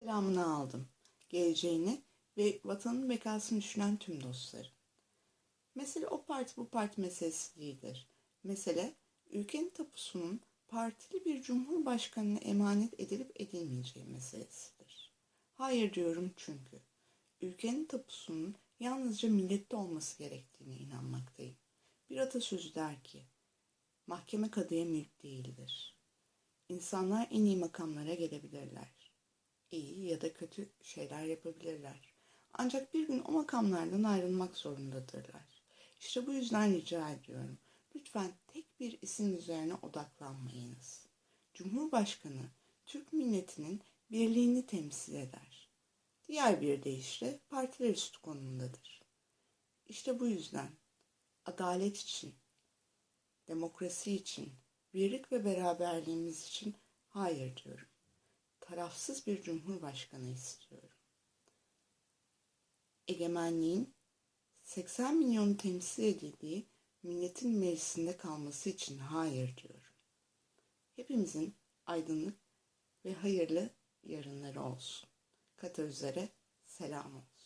Selamını aldım. Geleceğini ve vatanın bekasını düşünen tüm dostların. Mesele o parti bu parti meselesi değildir. Mesele ülkenin tapusunun partili bir cumhurbaşkanına emanet edilip edilmeyeceği meselesidir. Hayır diyorum çünkü ülkenin tapusunun yalnızca millette olması gerektiğine inanmaktayım. Bir atasözü der ki, mahkeme kadıya mülk değildir. İnsanlar en iyi makamlara gelebilirler. İyi ya da kötü şeyler yapabilirler. Ancak bir gün o makamlardan ayrılmak zorundadırlar. İşte bu yüzden rica ediyorum. Lütfen tek bir isim üzerine odaklanmayınız. Cumhurbaşkanı Türk milletinin birliğini temsil eder. Diğer bir deyişle partiler üstü konumundadır. İşte bu yüzden adalet için, demokrasi için, birlik ve beraberliğimiz için hayır diyorum. Tarafsız bir cumhurbaşkanı istiyorum. Egemenliğin 80 milyonu temsil edildiği milletin meclisinde kalması için hayır diyorum. Hepimizin aydınlık ve hayırlı yarınları olsun. Kata üzere selam olsun.